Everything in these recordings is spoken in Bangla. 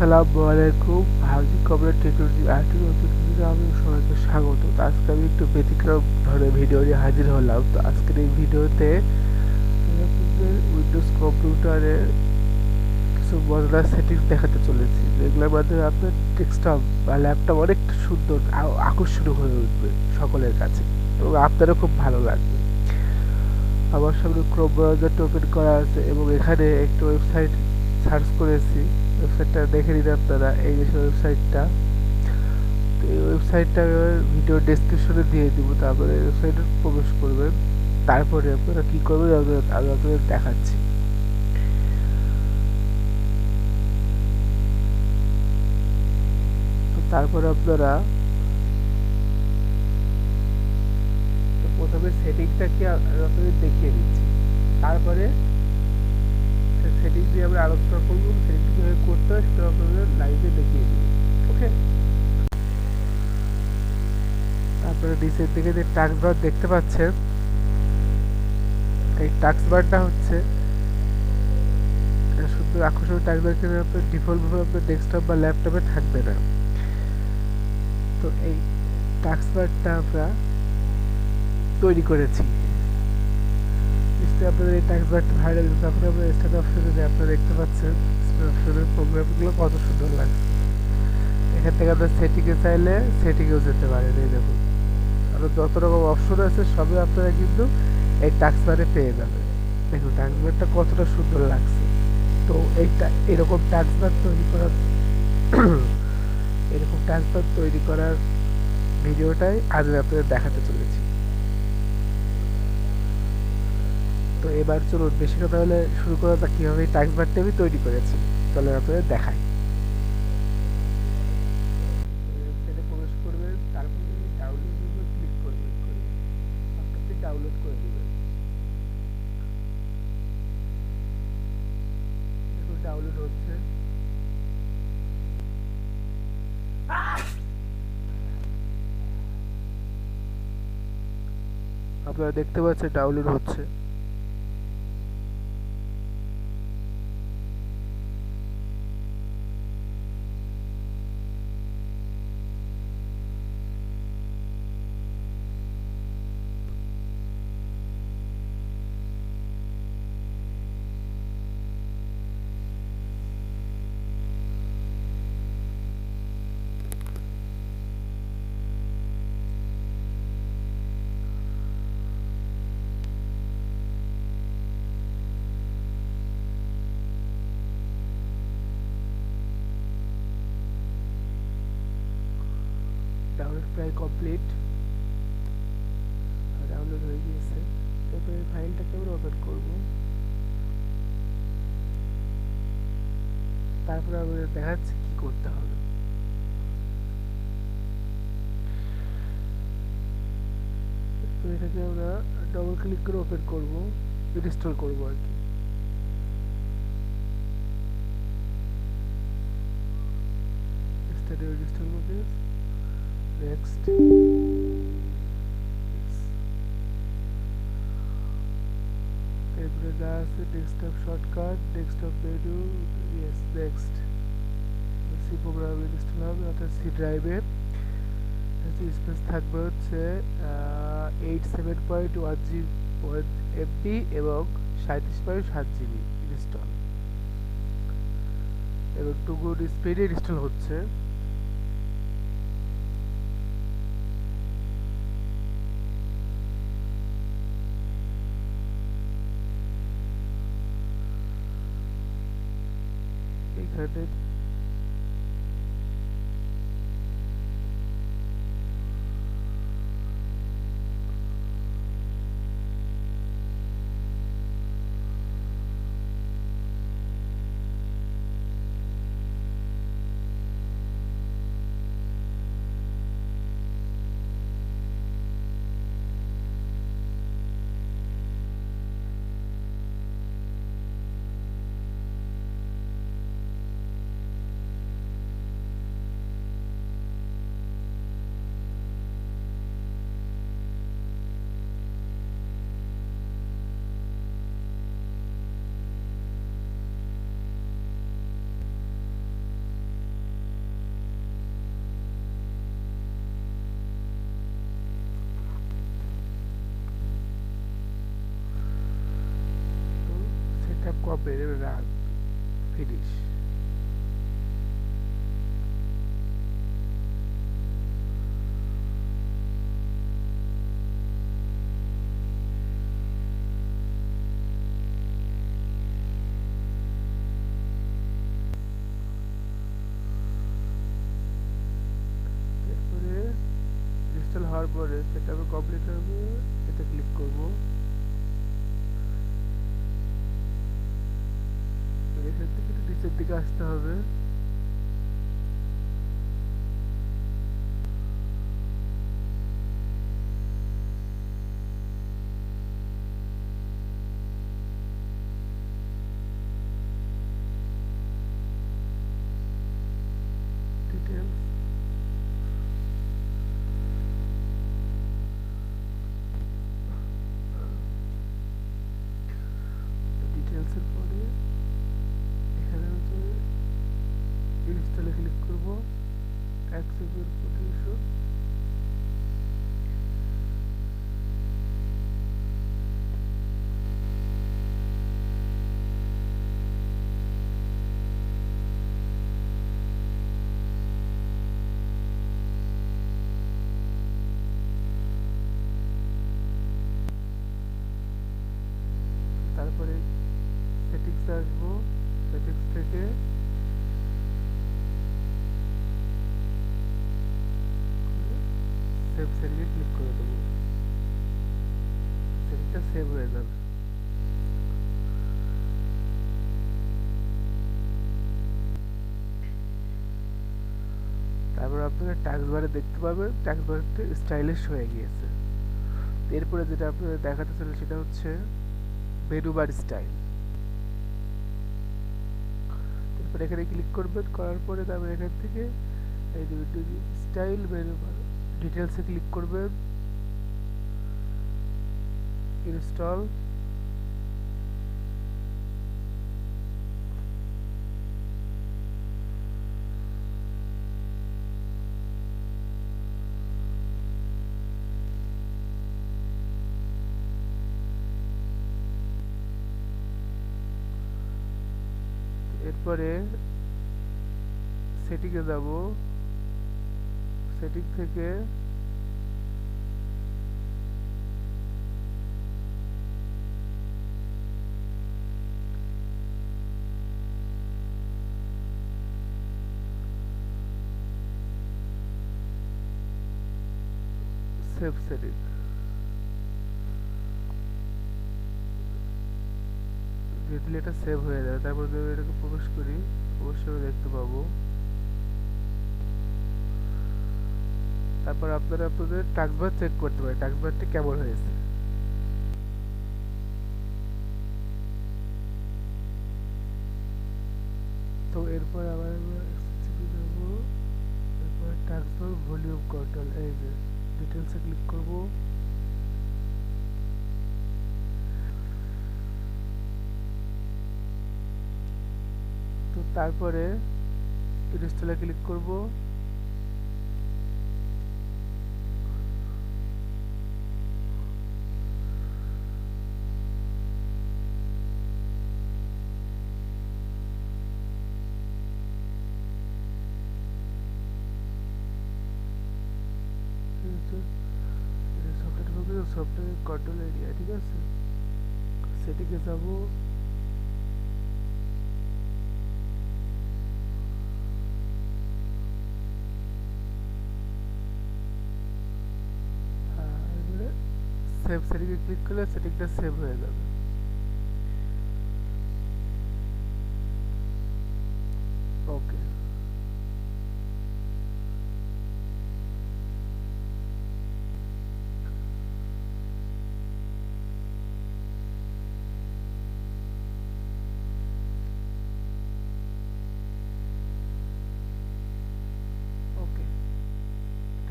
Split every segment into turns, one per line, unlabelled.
আসসালামু আলাইকুম। হাউজিং কমপ্লেট টেকনোলজি আরেকটি নতুন ভিডিও আমি সবাইকে স্বাগত। তো আজকে আমি একটু ব্যতিক্রম ধরনের ভিডিও নিয়ে হাজির হলাম। তো আজকের এই ভিডিওতে উইন্ডোজ কম্পিউটারের কিছু মজাদার সেটিংস দেখাতে চলেছি। যেগুলোর মাধ্যমে আপনার ডেস্কটপ বা ল্যাপটপ অনেকটা সুন্দর আকর্ষণীয় হয়ে উঠবে সকলের কাছে। এবং আপনারও খুব ভালো লাগবে। আমার সামনে ক্রোম ব্রাউজারটা ওপেন করা আছে এবং এখানে একটা ওয়েবসাইট সার্চ করেছি। ওয়েবসাইটটা দেখে নিন আপনারা, এই যে ওয়েবসাইটটা তো এই ওয়েবসাইটটা ভিডিও ডেসক্রিপশনে দিয়ে দিব, তারপরে ওয়েবসাইটে প্রবেশ করবেন। তারপরে আপনারা কী করবেন, আমি আপনাদের দেখাচ্ছি। তারপরে আপনারা প্রথমে সেটিংটা কি আপনাদের দেখিয়ে দিচ্ছি। তারপরে সেটিং দিয়ে আমরা আলোচনা করব, সেটিং কীভাবে করতে হয় সেটা আপনাদের লাইভে দেখিয়ে দিই ওকে তারপরে নিচের দিকে যে টাক্স বার দেখতে পাচ্ছেন, এই টাক্স বারটা হচ্ছে সুন্দর আকর্ষণীয় টাক্স বার কিন্তু আপনার ডিফল্টভাবে আপনার ডেস্কটপ বা ল্যাপটপে থাকবে না। তো এই টাক্স বারটা আমরা তৈরি করেছি। নিশ্চয়ই আপনাদের এই ট্যাক্স বারটা ভাইরাল যখন আমরা স্টার্ট অপশনে যে আপনারা দেখতে পাচ্ছেন স্টার্ট অপশনের প্রোগ্রামগুলো কত সুন্দর লাগছে এখান থেকে আপনার সেটিংয়ে চাইলে সেটিংয়েও যেতে পারেন, এই দেখুন। আরও যত রকম অপশন আছে, সবই আপনারা কিন্তু এই টাক্স বারে পেয়ে যাবেন। দেখুন টাক্স বারটা কতটা সুন্দর লাগছে। তো এইটা, এরকম টাক্স বার তৈরি করার এরকম টাক্স বার তৈরি করার ভিডিওটাই আজ আপনাদের দেখাতে চলেছি। তো এবার চলুন বেশি কথা হলে শুরু করা যাক কীভাবে টাক্স বারটি আমি তৈরি করেছি। চলে আপনাদের দেখাই। প্রবেশ করবেন তারপরে ডাউনলোড ক্লিক করবেন করে ডাউনলোড করে দেবেন ডাউনলোড হচ্ছে। আপনারা দেখতে পাচ্ছেন ডাউনলোড হচ্ছে। প্রায় কমপ্লিট ডাউনলোড হয়ে গিয়েছে। তারপরে ফাইলটাকে আমরা ওপেন করব। তারপরে আমরা দেখাচ্ছি কি করতে হবে। এটাকে আমরা ডবল ক্লিক করে ওপেন করব ইনস্টল করব আর কি। Studio install next. এরপরে যা আছে desktop shortcut desktop menu yes next C program install হবে অর্থাৎ সি ড্রাইভে স্পেস থাকবে হচ্ছে eight seven point one G one MB এবং সাঁত্রিশ পয়েন্ট সাত জিবি ইনস্টল এবং টু গুড স্পিডে ইনস্টল হচ্ছে। এখানে ফিনিশ এরপরে ইনস্টল হওয়ার পরে সেটা কমপ্লিট হবে। এটা ক্লিক করব। এখান থেকে নিচের দিকে আসতে হবে। ক্লিক করব। অ্যাক্সেসের পজিশন তারপরে সেটিংস আসব। সেটিংস থেকে সেটিংয়ে ক্লিক করে দেবো। সেটিংটা সেভ হয়ে যাবে। তারপর আপনারা ট্যাক্স বারে দেখতে পাবেন ট্যাক্স বারটা স্টাইলিশ হয়ে গিয়েছে। এরপরে যেটা আপনাদের দেখাতে চলে সেটা হচ্ছে মেনু বার স্টাইল তারপর এখানে ক্লিক করবেন, করার পরে তারপর এখান থেকে এই স্টাইল মেনু বার ডিটেলসে ক্লিক করবেন ইনস্টল এরপরে সেটিংয়ে যাব। সেটিং থেকে সেভ সেটিং দিয়ে দিলে এটা সেভ হয়ে যাবে তারপর যদি এটাকে প্রবেশ করি, অবশ্যই দেখতে পাবো। তারপর আপনারা আপনাদের টাক্সবার চেক করতে পারেন টাক্সবারটি কেমন হয়েছে? তো এরপর আবার এরপর টাক্সবার ভলিউম কন্ট্রোল এই যে ডিটেলসে ক্লিক করব। তো তারপরে ইনস্টলে ক্লিক করব। সফটওয়্যার সফটওয়্যার কন্ট্রোল এরিয়া ঠিক আছে? সেটিকে যাব। সেভ সেটিকে ক্লিক করলে সেটিংটা সেভ হয়ে যাবে।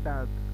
ওকে এটা ডান